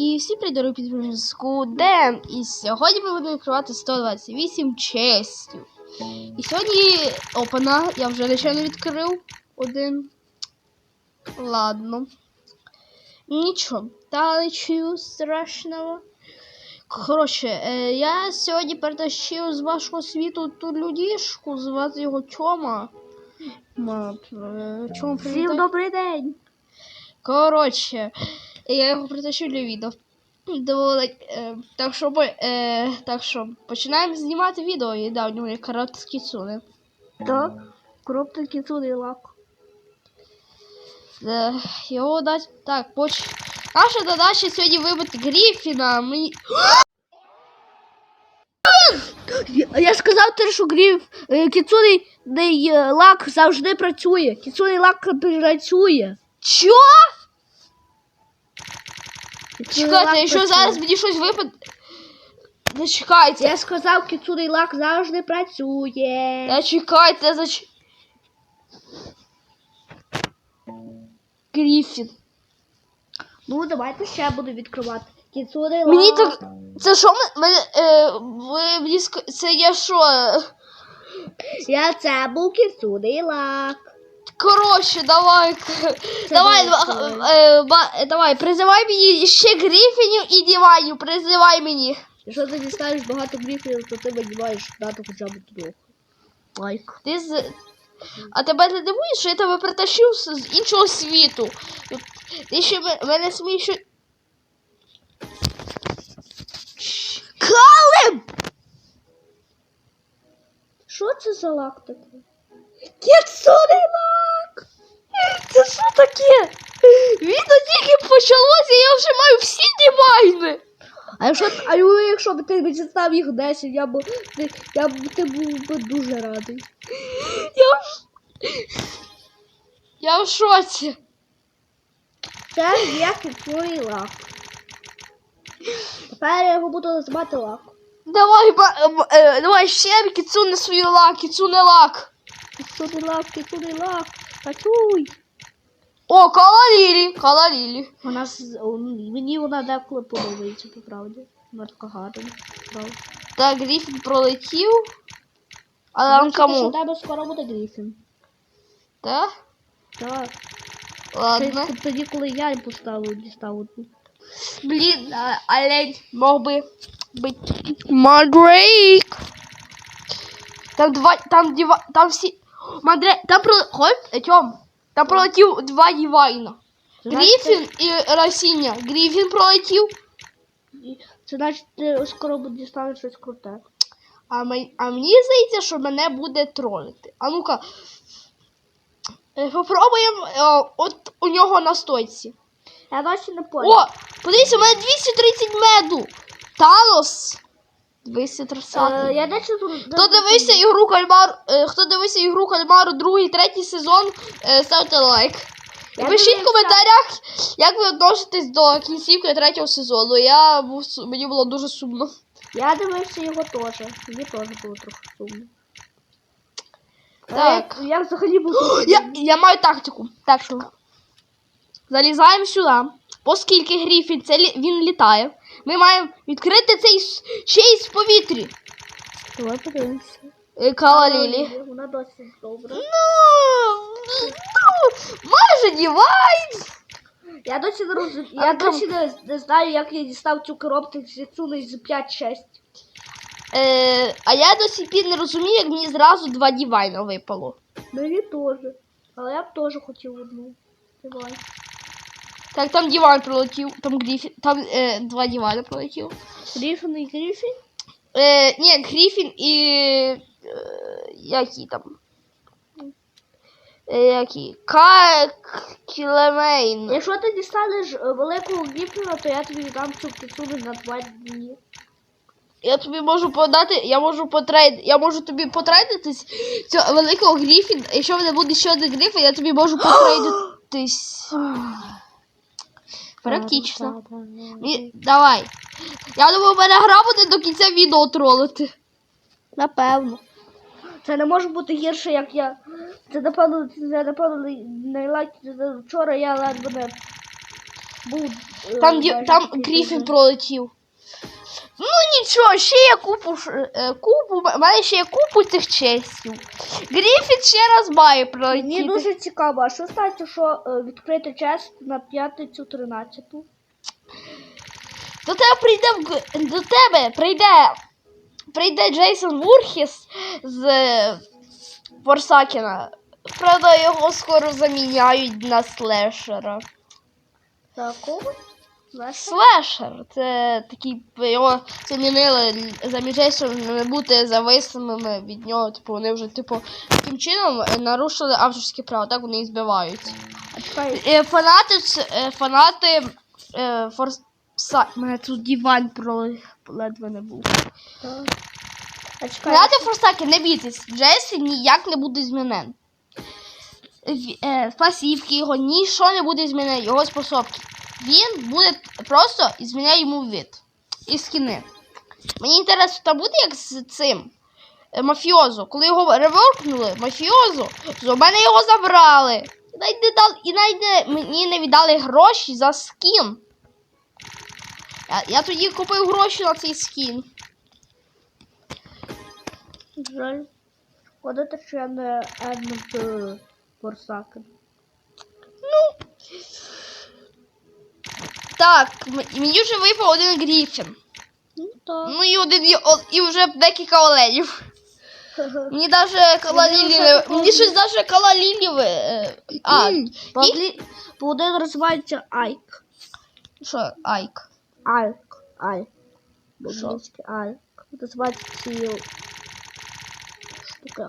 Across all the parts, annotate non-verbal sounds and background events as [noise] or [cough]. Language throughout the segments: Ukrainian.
І всі прийдуть під зв'язку Дем. І сьогодні ми будемо відкривати 128 честів. І сьогодні опана, я вже нічого відкрив один. Ладно. Нічого, та нічого страшного. Коротше, е, я сьогодні перетащив з вашого світу ту людішку, звати його Тьома. Ма, е, Всім добрий день. Коротше, я його притащив для відео. Доволі, е, так, що, ми, е, так що починаємо знімати відео і да, у нього є короткі цуни. Так, коробка кіцуний лак. Е, його дать. Так, поч... Наша задача сьогодні вибити Гріфіна. Мені... Я, я сказав те, що грів е, кіцуний лак завжди працює. Кіцуний лак працює. Чо? Чекайте, якщо зараз мені щось випаде. Не чекайте. Я сказав, кіцуний лак завжди працює. Та чекайте, зач... Гріфін. Ну, давайте ще буду відкривати. Кіцуний лак. Мені так. Це що ми. Мене, е, ви мені ск... Це я що? Я це був кіцуний лак. Коротше, давай. давай, було е, ба- е, давай, призивай мені ще Гріфінів і Діванів. Призивай мені. Якщо ти дістанеш багато гріфів, то ти видіваєш дату хоча б трьох. Лайк. Ти з. А тебе не дивує, що я тебе притащив з, іншого світу. Ти ще мене смієш. Калим! Що це за лак Кіцуний лак! Це що таке? Відео тільки почалося, я вже маю всі дівайни. А якщо, а якщо б ти дістав їх 10, я б, я б ти був би дуже радий. Я в... Я в шоці. Це є кіцуний лак. Тепер я його буду називати лак. Давай, ба, е, е, давай ще кіцуне свій лак, кіцуне лак. Кіцуний лак, кіцуний лак. Працюй! О, калалілі, калалілі. Вона з- о, мені вона деколи подобається, по правді. Вона така гарна. правда. Так, Гріфін пролетів. Але Вона он що кому? тебе скоро буде Гріфін. Так? Так. Ладно. Це тоді, коли я поставив, дістав одну. Блін, а, олень мог би бути Мадрейк. Там два, там діва, там всі, Мадре, там про, хоп, Тьом, там пролетів два дівайна. Гріфін і Росіння. Гріфін пролетів, Це значить, ти скоро буде дістанеш щось круте. а, мен- а мені здається, що мене буде тролити. А ну-ка, е, попробуємо е, от у нього на стойці. Я досі не понял. О, подивіться, у мене 230 меду. Талос. 230. Е, я десь тут. Хто дивився ігру кальмар, е, хто дивився ігру кальмару другий, третій сезон, е, ставте лайк. Я пишіть в коментарях, як ви відноситесь до кінцівки третього сезону. Я був су- мені було дуже сумно. Я дивився його теж. Мені теж було трохи сумно. Так. Е, Я взагалі був. [gasps] Я, я маю тактику. Так що. Залізаємо сюди. Оскільки Гріфін це лі- він літає, ми маємо відкрити цей чейс в повітрі. Давай подивимося. Е, Калалілі. Вона досить добра. Ну, ну, майже дівайн. Я досі не розумію. Я там- досі не, не знаю, як я дістав цю коробку з Яцуни з 5-6. Е, а я до сих пір не розумію, як мені зразу два дівайна випало. Мені теж. Але я б теж хотів одну. Давай. Так, там дівайн пролетів, там Гріфін, там е, два дівайна пролетів. Гріфін і Гріфін? Е, ні, Гріфін і. Е, які там? Е, які? Кілемейн. Якщо ти дістанеш е, великого Гріфіна, то я тобі дам цю кицуну на 2 дні. Я тобі можу подати, я можу потрейд, я можу тобі потрейдитись цього великого Гріфін. Якщо в мене буде ще один Гріфін, я тобі можу [gasps] потрейдитись. Практично. Ні, давай. Я думаю, мене гра буде до кінця відео тролити. Напевно. Це не може бути гірше, як я. Це напевно, це напевно найлайк. Вчора я ледве не. був. е, Там, ді- майже там кріфін пролетів. Ну нічого, ще є купу, е, купу, в мене ще є купу цих честів. Гріфін ще раз має пролетіти. Мені дуже цікаво, а що стається, що е, відкрити чест на п'ятницю 13-ту? До тебе прийде до тебе прийде прийде Джейсон Вурхіс з Форсакена. Правда, його скоро заміняють на слешера. Такого? Слешер це такий його замінили Джейсона не бути зависимими від нього. Типу вони вже типу таким чином е, нарушили авторські права, так вони і збивають. Е, Фанати е, фанати е, Форса. Мене тут диван про ледве не був. Фанати Форсаки, не бійтесь, Джесі ніяк не буде змінен. Пасівки його нічого не буде змінено, його способки. Він буде просто зміняє йому від і скини. Мені інтересно, там буде як з цим е, мафіозо. Коли його реворкнули, мафіозо, то в мене його забрали. І дали, і навіть мені не віддали гроші за скін. Я, я тоді купив гроші на цей скін. жаль. Шкода, що я не Едмунд Форсакен. Так, мені вже випав один Гріфін. Ну так. Ну і один і вже декілька оленів. [laughs] Мені даже кала Мені щось даже кала Лілі. ви- е, А, англі... По один називається Айк. що, Айк. Айк. Айк. По Що? англійськи Айк. Називається штука.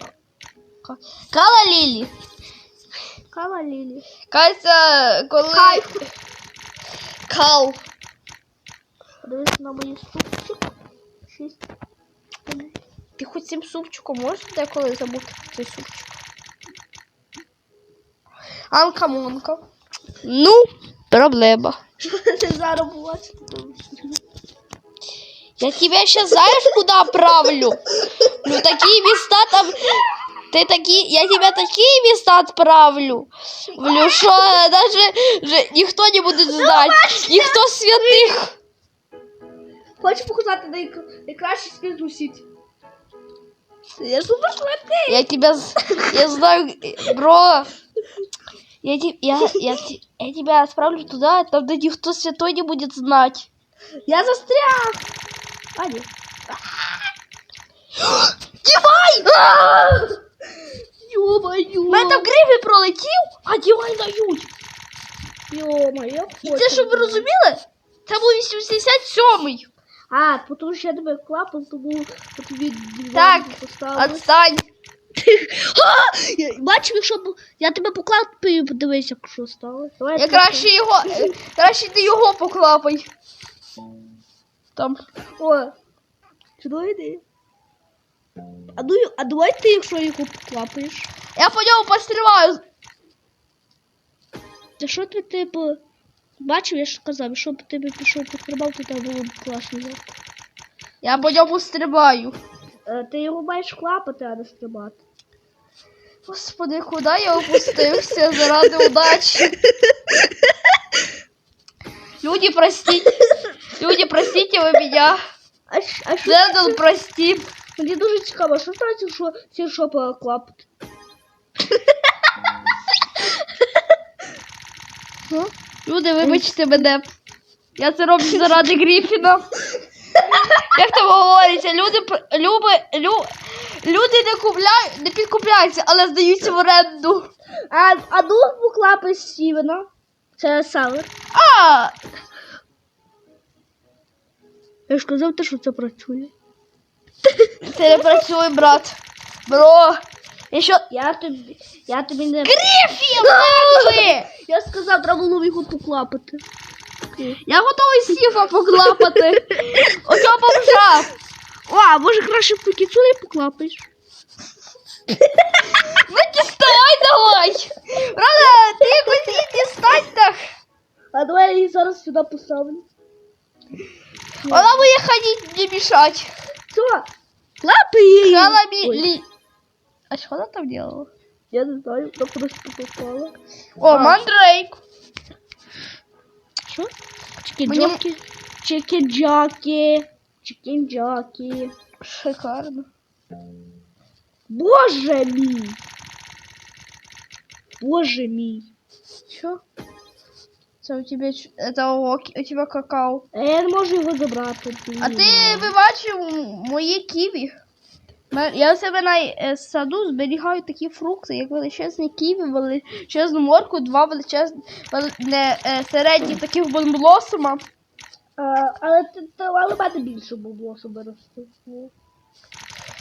Кала Лілі. Кава Лілі. Кажеться, коли. Кай. Кал. Подивись на мої ступчик. Шість. Ти хоч цим супчиком можеш деколи забути цей супчик? Анка Монка. Ну, проблема. [laughs] Зараз. Я тебя сейчас знаешь, куда отправлю? Ну, такие места там... Ты такие... Я тебя такие места отправлю. Блю, что даже же, никто не будет знать. Никто святых. Хочеш показати найк- найкращий скін у сіті? Я супер швидкий. Я тебя... з- Я знаю... э, Бро... Я, те- я, я, те- я тебя отправлю туда, там где никто святой не будет знать. Я застряг. А, ні. Дівай! [gasps] Йо-моє. Мене гриві пролетів, а дівай дають. Йо-моє. І це, щоб ви розуміли, це був 87-й. А, тому що я тебе клапав, тому тобі диван Так. Отстань. [laughs] Бачив, якщо б я тебе поклапаю, подивись, якщо стало. Давай Я краще його, е, краще ти його поклапай. Там. О, чудова ідея. А, ну, а давай ти, якщо його поклапаєш. Я по ньому постріваю. Та що ти, типу, бачив, я ж казав, якщо б ти пішов пострибав, то тебе було б класно. да? Я по ньому стрибаю. Е, Ти його маєш клапати, а не стрибати. Господи, куди я опустився заради удачі? Люди, простите. Люди, простите вы меня. А, а що. Мені дуже цікаво, що станеться, що ці що? Люди, вибачте мене. Я це роблю заради Гріфіна. Як там говориться, люди, люби, лю, люди не купляють, не підкупляються, але здаються в оренду. А, а ну поклапай Стівена. Це Савер. А, Я ж казав, те, що це працює. Це не працює, брат. Бро. Що... Я тобі, я тобі не... Гріфін, мертвий! Я сказав, треба було його поклапати. Я готовий сіфа поклапати. Оцього бомжа. О, а може краще по кіцурі поклапаєш? Ну діставай давай. Правда, ти якось її дістань так. А давай я її зараз сюди поставлю. Вона буде ходити, не мішать. Що? Клапай її! Галабі... Ой, Лі... А що вона там делала? Я не знаю, вона просто попала. О, мандрейк. Що? Чикен Мені- джокі. Чикен джокі. Чикен джокі. Шикарно. Боже мій. Боже мій. Що? Це у тебе это у, тебе какао. А я не можу його забрати. А ти ви бачив м- мої ківі? Я у себе на е, саду зберігаю такі фрукти, як величезні ківі, величезну морку, два величезні вели- не, е, середні таких бонблосома. А, але ти але мене більше було, щоб.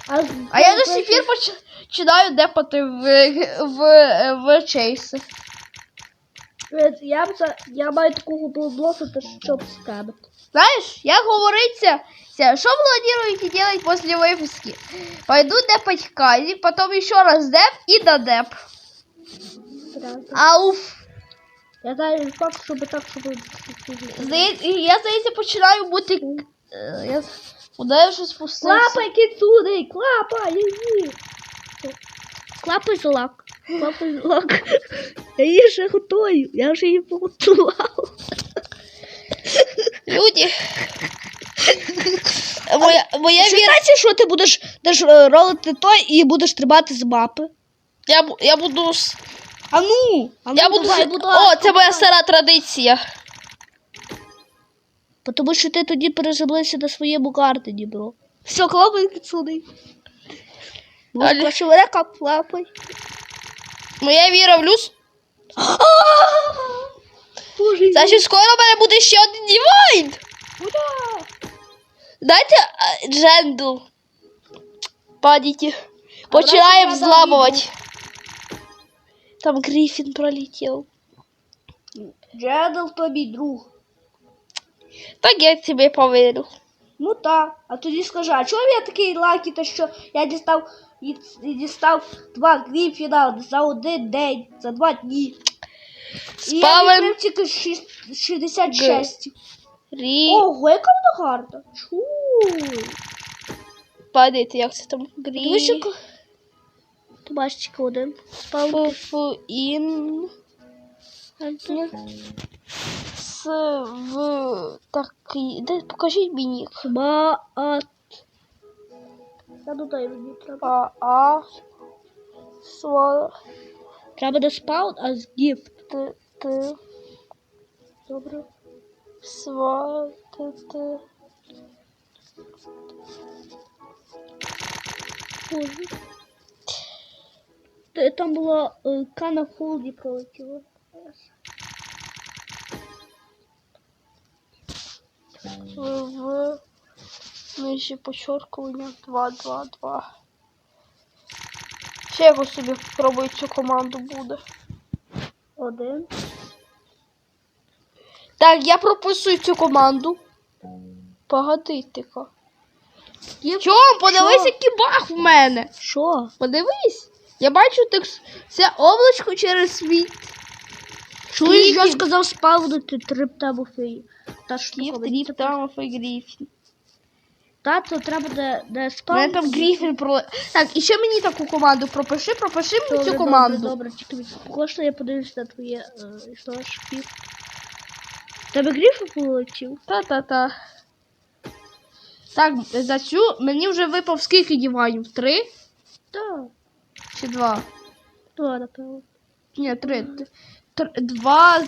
А, А я до сих пір починаю депати в, в, в чейси. Я, б за- я маю такого блоку, щоб скабити. Знаешь, як говориться, ся- что планируете делать после выпуски? Пойду депать Кази, потом еще раз деп и до деп. Ауф. Я знаю факт, щоб так, щоб... Здає- Я, здається, починаю бути... е, Я... Куди я вже спустився? Клапай кицуни, клапай, її. Клапай за за лак. Я її ще готую, я вже її поготував. Люди. моя, моя віра... Вважається, що ти будеш, будеш ролити той і будеш стрибати з мапи. Я, бу- я буду... с- А ну! А ну Я буду... давай, с- будь О, ласка, це моя давай. стара традиція. Тому що ти тоді переземлився на своєму гардені, бро. Все, клапай кицуни. Далі. Будь ласка, клапай. Моя віра в люс. Значить, скоро в мене буде ще один дівайн. Дайте а, джендл. Падите. Починаємо взламувати. Там Гриффін пролетів. Джедл тобі друг. Так я тебе повірю. Ну так. А тоді скажи, а чого я такий лакі, то що я дістав, і- і дістав два гріфіна за один день, за два дні. І я Спавен. відкрив тільки шість- 66. Рі. Ого, яка вона гарна. Чуй. Падайте, як це там Грі. Ти бачиш тільки один. Спав. Фу ін. С в такий. Де покажіть мені. Ба, а... Та ну дай мені треба. А а сва Треба не спаун, а з гіфт. т т Добре. сва т т Боже. Та- Там була е, Кана Холді пролетіла. в в нижче почеркування 2, 2, 2. Ще якось собі спробую цю команду буде. Один. Так, я прописую цю команду. Погодите-ка. Чом, подивись, Що? який баг в мене. Що? Подивись. Я бачу текст... це облачко через світ. Чуєш, я сказав спавнити триптабу феї. Та штука. тріп, там і Гріфін. Та, то треба де, де У мене там Гріфін про. Так, і ще мені таку команду пропиши, пропиши мені Добре, цю команду. Добре, тільки від- кожна я подивлюся на твоє е, історичне. Тебе гріф полетів? Та-та-та. Так, за цю мені вже випав скільки дівайнів? Три Так. чи два? Два, напевно. Ні, три. Тр- Два,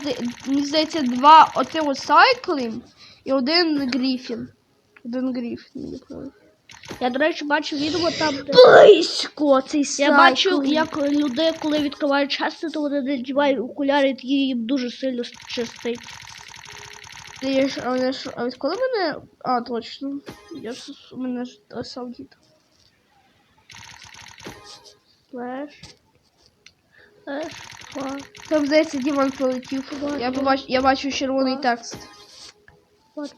мені здається, два оце сайклінг і один Гріфін. Один Гріфін. мені правильно. Я, до речі, бачив відео там, де... Близько цей Я бачу, як люди, коли відкривають часто, то вони надівають окуляри, і тоді їм дуже сильно щастить. Ти ж, а мене ж, а від коли мене. А, точно. Я ж у мене ж саудіт. Флеш. Флеш. Фа. Там, здається, Дімон полетів. Я побачу, я бачу червоний текст.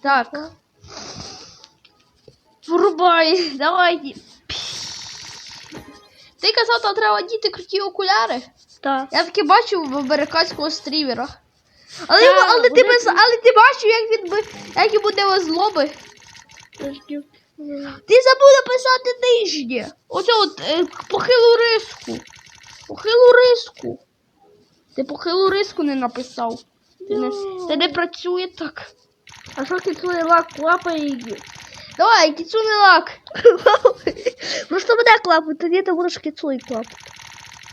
Так. Врубай, [laughs] давай. Ти казав, там треба діти круті окуляри. Так. Я таки бачив в американського стрімера. Але, Так, але, ти, без, але ти бачив, як він би, як йому де злоби. Ти забув написати нижнє. Оце от е, похилу риску. Похилу риску. Ти похилу риску не написав. Ти не, це не працює так. А що кіцує лак клапає її? Давай, кіцуне лак. [laughs] Просто мене клапати, тоді ти будеш кіцує клапати.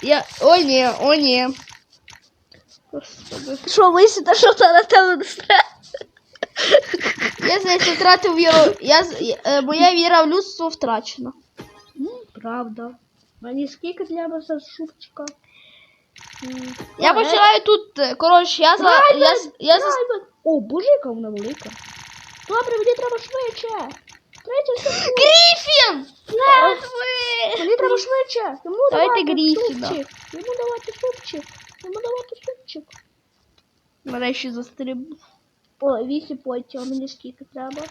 Я... О, ні, о, ні. Господи. Що висіта, що це на тебе не стрес? Я, знаєте, втратив віру. Я, з- е, моя віра в людство втрачена. Правда. Мені скільки треба за шубчика? Я починаю тут, е, коротше, я за... Я, з- я за... О, боже, яка вона велика. Добре, мені треба швидше. Третя секунда. Гріфін! Мені треба швидше. Йому Давайте давати Гріфіна. супчик. Йому давати супчик. Йому давати супчик. Мене ще застриб. О, вісім потім, а мені скільки треба.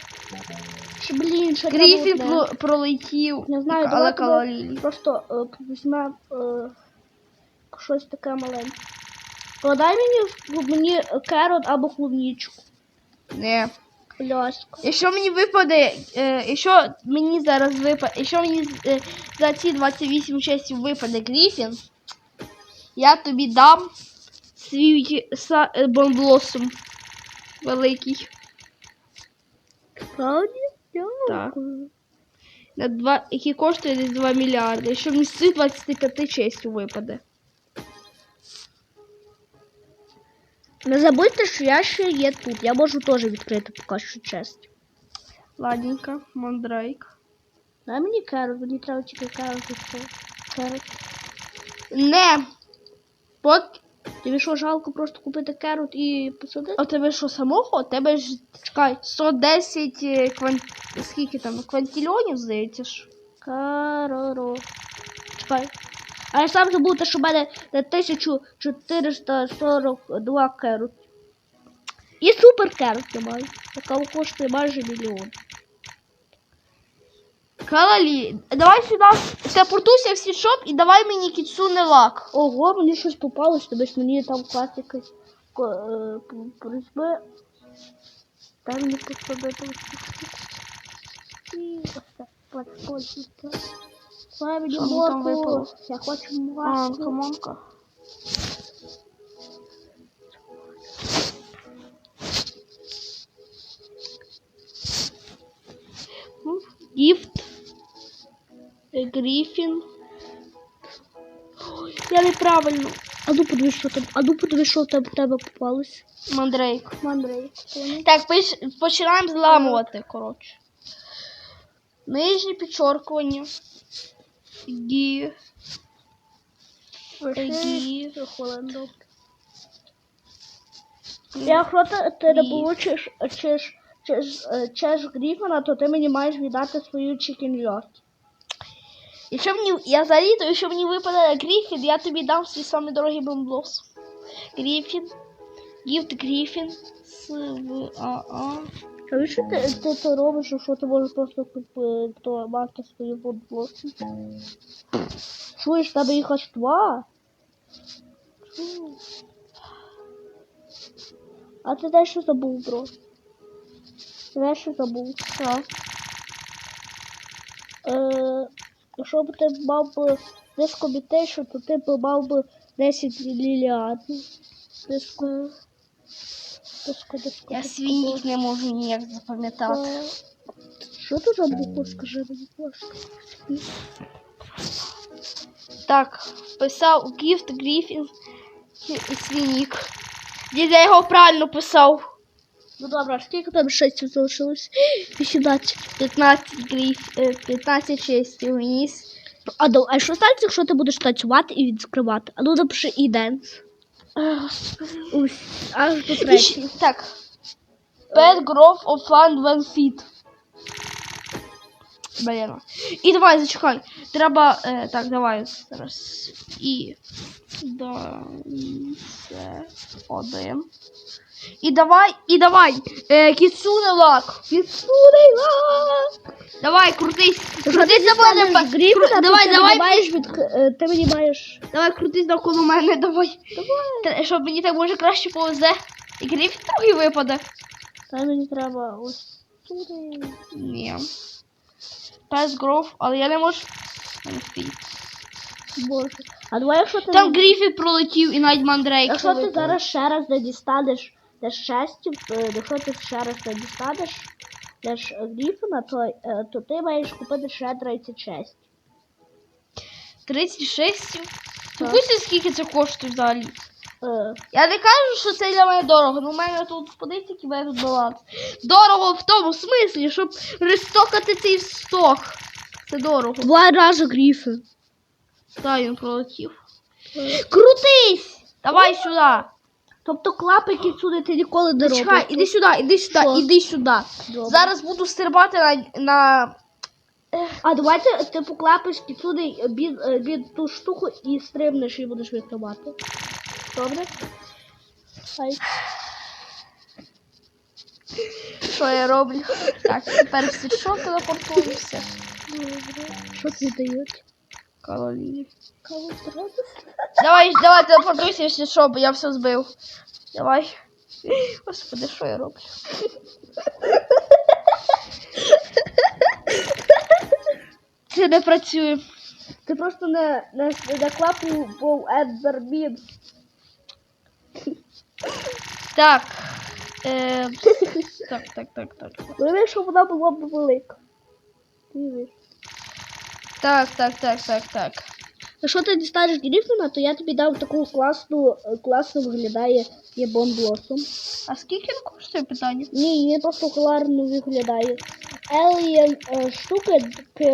Ще, блін, ще Гріфін треба одне. про- пролетів. Не знаю, але давайте ми калорій. просто е, візьмемо е, щось таке маленьке. Подай мені, в- мені керот або клубничку. Не. Пляшка. Якщо мені випаде, е, якщо мені зараз випаде, якщо мені е, за ці 28 часів випаде Гріфін, я тобі дам свій са, е, бомблосом великий. Правді? Так. На два, який коштує десь 2 мільярди. Якщо мені з цих 25 честю випаде. Не забудьте, що я ще є тут. Я можу теж відкрити поки що честь. Ладненько, мандрейк. Дай мені керот, мені треба тільки і все. Не. Пок... Тобі що, жалко просто купити керот і посадити? А тебе що самого? У тебе ж чекай 110 е, кван... скільки там квантильйонів, здається ж. Кароро. Чекай. А я сам забув, те, що в мене на 1442 керот. І супер керот я маю. Яка коштує майже мільйон. Калалі, давай сюди телепортуйся в сітшоп і давай мені кіцуне лак. Ого, мені щось попалось, тобі ж мені там клас якийсь ко- е, призьби. Дай мені посадити. І ось так. Що морку. Я хочу А, морку. комонка. Гіфт. Е, Я неправильно. А ну подивись, що там. А ну подивись, що там в тебе попалось. Мандрейк. Мандрей. Так, пиш- починаємо зламувати, коротше. Нижнє підчоркування. Гі. Гі. Хвилину. Якщо ти, ти не получиш чеш, чеш, чеш Гріфона, то ти мені маєш віддати свою чікінжок. Якщо мені, я взагалі, якщо мені випаде Гріфін, я тобі дам свій самий дорогий бомблос. Гріфін. Гіфт Гріфін. С В А А. А що ти, ти це робиш, що ти можеш просто купи- то мати свою футболку? Чуєш, тебе їх аж два? А ти знаєш, що забув, бро? Ти знаєш, що забув? Що? Е, якщо б ти мав би диско бітейшн, то ти б мав би 10 мільярдів. Диско. Диско, диско. Я диско, не можу ніяк запам'ятати. Е, Що тут за буква, скажи будь ласка. Так, писав Гіфт Гріфін і свій нік. Дід я його правильно писав. Ну добре, скільки там шестів залишилось? [gasps] 18. 15 гріф, е, 15 честів вніс. А, а що станеться, якщо ти будеш танцювати і відкривати? А ну напиши і денс. Ось, аж до І третій. ще- Так. Pet Grove of Land One Feet. Блін. І давай, зачекай. Треба. Е, так, давай зараз. І. Да. і Це один. І давай, і давай. Е, Кіцуне лак. Кіцуне лак. Давай, крутись. Крутись за мене. кру- Давай, ти давай. мені маєш від... е, Ти мені маєш... Давай крутись навколо мене, давай. Давай. Щоб мені так може краще повезе. І Грифін трохи випаде. Та мені треба ось туди. Ні. Пес Гров, але я не можу. Стій. Боже. А давай, якщо ти... Там Гріфін пролетів і навіть Мандрейк. Якщо ти зараз ще раз не дістанеш для щастя, е, якщо ти ще раз не дістанеш для ж Гріфіна, то, е, то ти маєш купити ще 36. 36. Ти скільки це коштує взагалі? Е, Я не кажу, що це для мене дорого, ну в мене тут подивіться, який мене тут баланс. Дорого в тому смислі, щоб рестокати цей сток. Це дорого. Два рази Гріфін. Та він пролетів. Крутись! Давай сюди. Тобто клапики сюди ти ніколи не робиш. Чекай, іди сюди, іди сюди, Що? іди сюди. Добре. Зараз буду стрибати на. на... А давайте ти поклапиш сюди від, е, ту штуку і стрибнеш і будеш відкривати. Добре? Ай. Що я роблю? Так, тепер всі що телепортуємося. Що тобі дають? Калорії. Кого? Давай, давай, телепортуйся, якщо що, бо я все збив. Давай. Господи, що я роблю? Це не працює. Ти просто не, не, не клапнув, був Ендермін. Так. Е, так, так, так, так. Уяви, що вона була б велика. Уяви. Так, так, так, так, так. Якщо ти дістанеш Гріфіна, то я тобі дам таку класну, е, класно виглядає Єбон Блосом. А скільки він коштує питання? Ні, він просто гарно виглядає. Alien е, штуки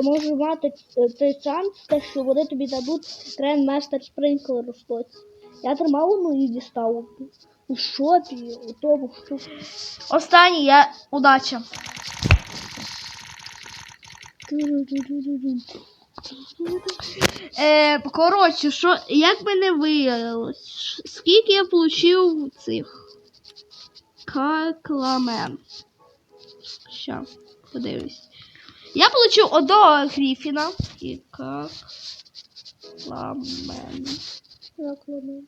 може мати е, той шанс, те, що вони тобі дадуть Grandmaster Sprinkler ростуть. Я тримав одну і дістав. У шопі, у тому штуку. Останній я удача. Е, коротше, що, як мене виявилось? Скільки я получив цих какламен? Ща, подивлюсь. Я получив одного гріфіна і какламен. Як воно?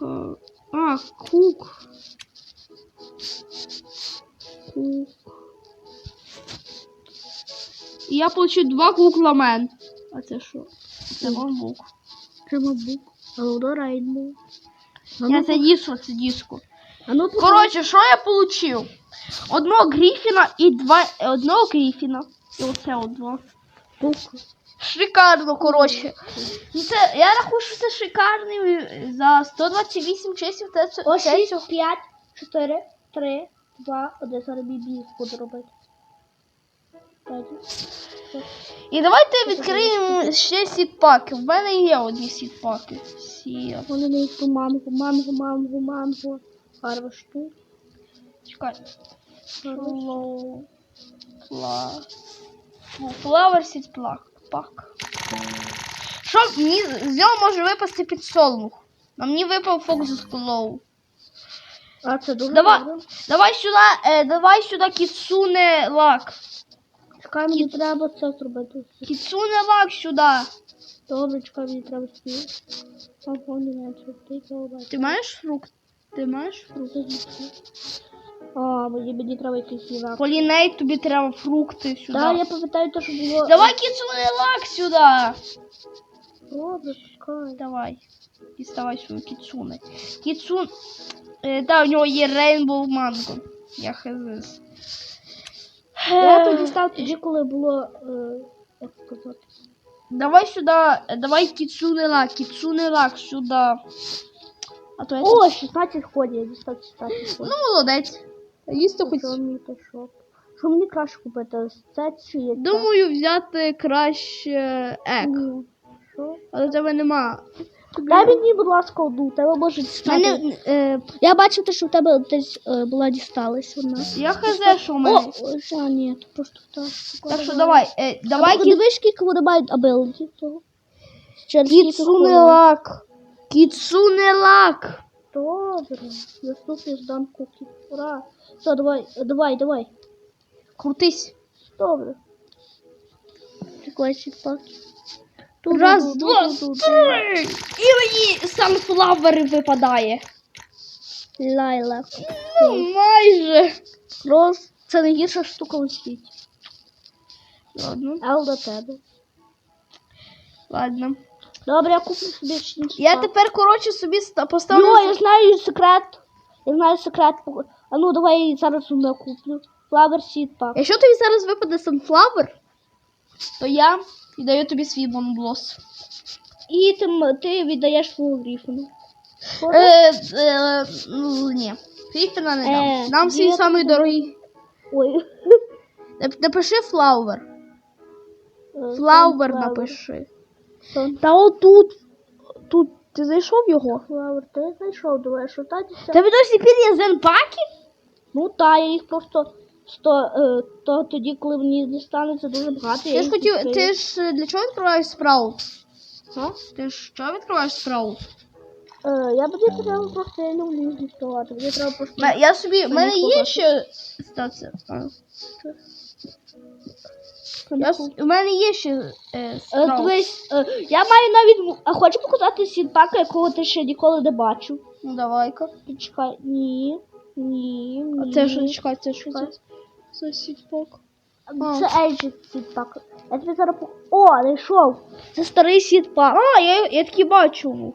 К... А, кук. Кук. І я получив два кукламен. А це що? Це ноутбук. Це воно рейнбоу. А Я ну, це диско, це диско. а ну Коротше, що я получив? Одного гріфіна і два. е, Одного гріфіна. І оце от два. пук. Шикарно, коротше. Ну це, я рахую, що це шикарний е, за 128 часів. Це, це, О, це 6, 5, 4, 3, 2, 1. Зараз бібі буду робити. І давайте відкриємо ще сітпаки. В мене є одні сітпаки. Сі. Вони не по манго, манго, манго, манго. Гарва штук. Чекай. Флоу. Фла. Флавер сітпак. Пак. Що мені з нього може випасти підсолнух? А мені випав Фокус Клоу. А це дуже Давай, добре. давай сюди, е, давай сюди кіцуне лак. Чекай, мені треба це зробити. Кіцуне лак сюди. Добре, чекай, мені треба стіл. Там фоні не цього Ти маєш фрукт? Ти маєш фрукт? А, мені, мені треба якийсь їжак. Поліней, тобі треба фрукти сюди. Так, я пам'ятаю те, що було. Давай кіцуне лак сюди. Добре, чекай. Давай. Діставай свою кіцуне. Кіцун. Е, да, у нього є Rainbow Mango. Я хз. Я тоді став тоді, коли було. Е, як сказати? Давай сюди, е, давай кіцуне лак, кіцуне лак сюди. А то я О, 16 ходів, я дістав 16 ходів. Ну, молодець. Їсти хоч. Що мені? Що мені краще купити? Це чи є? Думаю, взяти краще ек. Ні. Що? Але в тебе нема. Дай мені, будь ласка, одну, тебе може дістати. Мене, е, Я бачив те, що в тебе десь е, була дісталась одна. я хз, що в мене. О, ось, а, ні, то просто так. Так що давай, е, давай кі... Подивись, скільки вони мають абилді того. Через скільки хвилин. лак. Кіцуне лак. Добре. Наступний здам куки. Ура. Все, давай, давай, давай. Крутись. Добре. Прикольчик пак. Раз, два, три. І мені санфлавер випадає. Лайла. Ну, майже. Роз. Це найгірша штука у світі. Ладно. Ел до тебе. Ладно. Добре, я куплю собі ще Я тепер, коротше, собі ста- поставлю. Йо, я знаю секрет. Я знаю секрет. А ну давай я зараз у мене куплю. Flower Seed Pack. Якщо тобі зараз випаде Sunflower, то я віддаю тобі свій бонблос. І ти, м- ти віддаєш свого грифону. Е, е, ну, ні. Фіфіна не Е, дам. Нам свій є- самий дорогий. Ой. Нап- Напиши. Е, Flower напиши. Сон- Та отут. Тут ти знайшов його? Flower, ти знайшов, давай шукати. Тебе досі під є зенпаки? Ну та, я їх просто сто, е, то тоді, коли мені дістанеться дуже багато. Ти ж хотів. Ти ж е, для чого відкриваєш спраут? А? Ти ж що відкриваєш спраут? Е, я мені треба просто я люблю їх відкривати. Мені треба просто. Я собі. В мене є ще. Стація. А. Я, с- у мене є ще е, Е, дивись, е, я маю навіть. А хочу показати сідпака, якого ти ще ніколи не бачив. Ну давай-ка. Чекай, ні. Ні. А це що чекай, це що це? Це сітпок. А. Це Age сідпак. Я тобі зараз по. О, знайшов. Це старий сітпак. А, я, я таки бачу.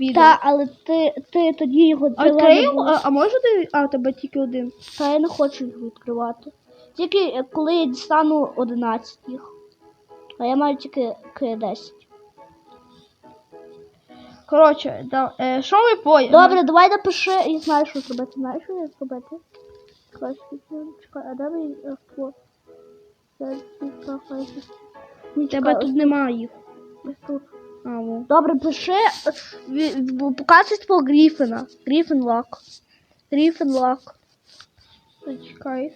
Відео. Та, але ти, ти тоді його А відкрию? А, а може ти. А, у тебе тільки один. Та я не хочу їх відкривати. Тільки е, коли я дістану 11 їх. А я маю тільки к 10. Коротше, да, е, що ми поїмо? Добре, давай напиши. Я знаю, що зробити. Знаєш, що я зробити? Чекай, а де мій авто? Ні, Тебе тут немає їх. тут. А, во. Добре, пиши. Показують по Гріфіна. Гріфін лак. Гріфін лак. Чекай.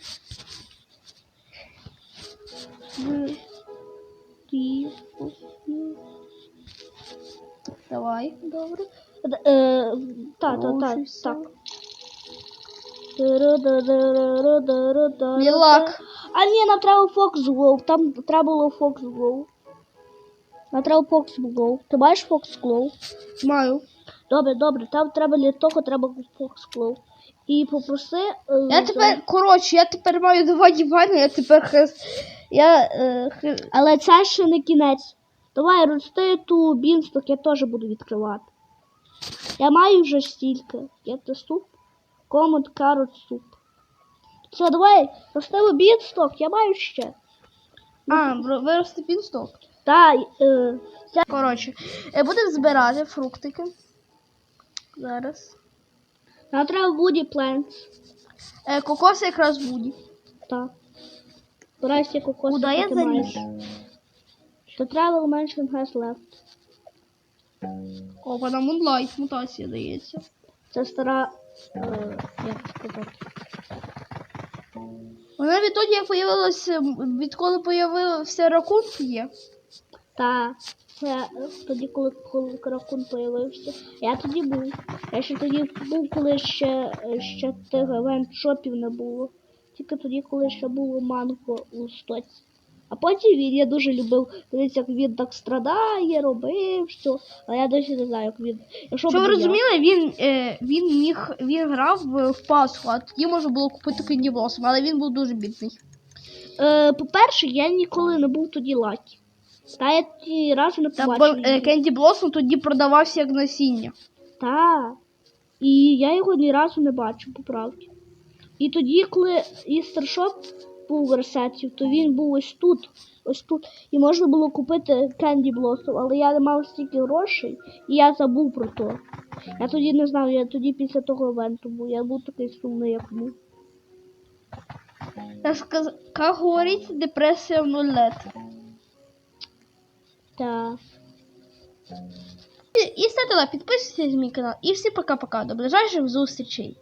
Давай. Добре. Е, та, та, та, Получився. так. Мілак. А ні, нам треба Foxglove. Там треба було Foxglove. Нам треба Foxglove. Ти маєш Foxglove? Маю. Добре, добре, там треба для того треба Foxglove. І попроси. е, Я тепер, коротше, я тепер маю два дивани, я тепер хес. Я. Е, Але це ще не кінець. Давай рости ту бінсток, я теж буду відкривати. Я маю вже стільки. Get the soup. Common carrot soup. Все, давай, ростимо бінсток, я маю ще. а, вирости пінсток. Та, е, ця... Коротше, е, будемо збирати фруктики. Зараз. Нам треба буде plants. Е, кокоси якраз буде. Так. Збирайся кокос. Куда я заліз? The travel mention has left. Опа, на Moonlight мутація дається. Це стара. Е, як сказати? Вона відтоді, як появилася, відколи появився ракун, є. Та. Це тоді, коли, коли каракун появився. Я тоді був. Я ще тоді був, коли ще, ще тих евент шопів не було. Тільки тоді, коли ще було манго у стоці. А потім він я дуже любив дивитися, як він так страдає, робив все. Але я досі не знаю, як він. Якщо Щоб ви розуміли, він, е, він міг він грав в, в Пасху, а тоді можна було купити Кенді але він був дуже бідний. Е, по-перше, я ніколи не був тоді лакі. Та я ті рази не Та побачив. бо, е. Кенді Блосом тоді продавався як насіння. Та. І я його ні разу не бачив, по правді. І тоді, коли Shop був в ресетів, то він був ось тут. Ось тут. І можна було купити Candy Blossom, але я не мав стільки грошей, і я забув про то. Я тоді не знав, я тоді після того івенту був. Я був такий сумний, як був. Так як говориться, депресія в нуль лет. Та. І, ставте лайк, підписуйтесь на мій канал. І всі пока-пока. До ближайших зустрічей.